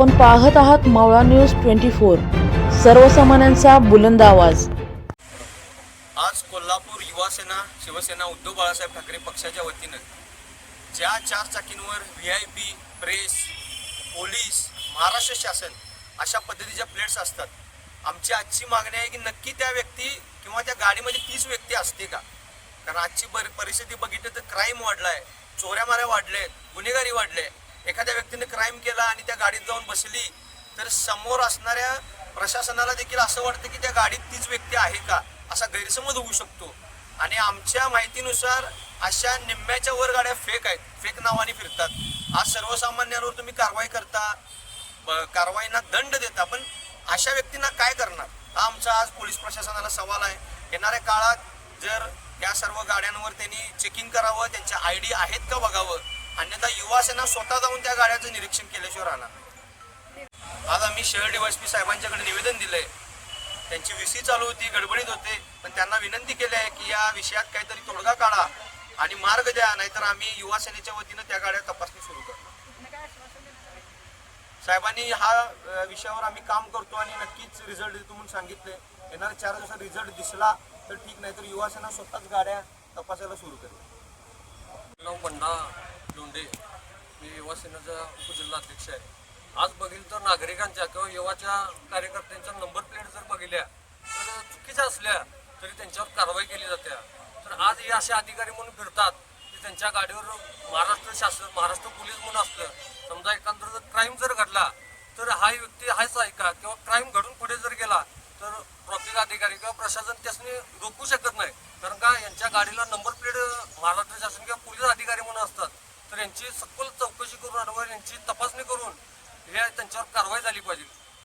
आपण पाहत आहात मावळा न्यूज ट्वेंटी फोर. सर्वसामान्यांचा बुलंद आवाज. आज कोल्हापूर युवा सेना शिवसेना उद्धव बाळासाहेब ठाकरे पक्षाच्या वतीनं ज्या चार चाकींवर V I P press police Maharashtra शासन अशा पद्धतीच्या प्लेट्स असतात. आमची आजची मागणी आहे की नक्की त्या व्यक्ती किंवा त्या गाडीमध्ये तीच व्यक्ती असते का? कारण आजची परिस्थिती बघितली तर क्राईम वाढला आहे चोऱ्या माऱ्या वाढल्या आहेत गुन्हेगारी वाढले एखाद्या व्यक्तीने क्राईम केला आणि त्या गाडीत जाऊन बसली तर समोर असणाऱ्या प्रशासनाला देखील असं वाटतं की त्या गाडीत तीच व्यक्ती आहे का? असा गैरसमज होऊ शकतो. आणि आमच्या माहितीनुसार अशा निम्म्याच्या वर गाड्या फेक आहेत. फेक नावाने फिरतात. आज सर्वसामान्यांवर तुम्ही कारवाई करता कारवाईना दंड देता पण अशा व्यक्तींना काय करणार? हा आमचा आज पोलीस प्रशासनाला सवाल आहे. येणाऱ्या काळात जर या सर्व गाड्यांवर त्यांनी चेकिंग करावं त्यांच्या आय डी आहेत का बघावं? अन्यथा युवा सेना स्वतः जाऊन त्या गाड्यांचं निरीक्षण केल्याशिवाय राहणार नाही. आज आम्ही शहर डीवायसपी साहेबांच्याकडे निवेदन दिलंय. त्यांची व्हीसी चालू होती गडबडीत होते. पण त्यांना विनंती केली आहे की या विषयात काहीतरी तोडगा काढा आणि मार्ग द्या नाहीतर आम्ही युवा सेनेच्या वतीनं त्या गाड्या तपासणी सुरू करतो साहेबांनी हा विषयावर आम्ही काम करतो आणि नक्कीच रिझल्ट देतो म्हणून सांगितले येणाऱ्या चार दिवसात रिझल्ट दिसला तर ठीक नाही तर युवा सेना स्वतःच गाड्या तपासायला सुरू करेल. बंडा लोंढे मी युवा सेनेचा उपजिल्हाध्यक्ष आहे. आज बघील तर नागरिकांच्या किंवा युवाच्या कार्यकर्त्यांच्या नंबर प्लेट जर बघितल्या तर चुकीच्या असल्या तरी त्यांच्यावर कारवाई केली जाते. तर आज हे असे अधिकारी म्हणून फिरतात की त्यांच्या गाडीवर महाराष्ट्र शासन महाराष्ट्र पोलीस म्हणून असलं समजा एखादं जर क्राईम जर घडला तर हा व्यक्ती हाच ऐका किंवा क्राईम घडून पुढे जर गेला तर ट्रॉफिक अधिकारी किंवा प्रशासन त्यासनी रोखू शकत नाही. कारण का यांच्या गाडीला नंबर प्लेट महाराष्ट्र शासन किंवा पोलीस अधिकारी म्हणून असतात. तर यांची सखोल चौकशी करून अडवून यांची तपासणी करून हे त्यांच्यावर कारवाई झाली पाहिजे.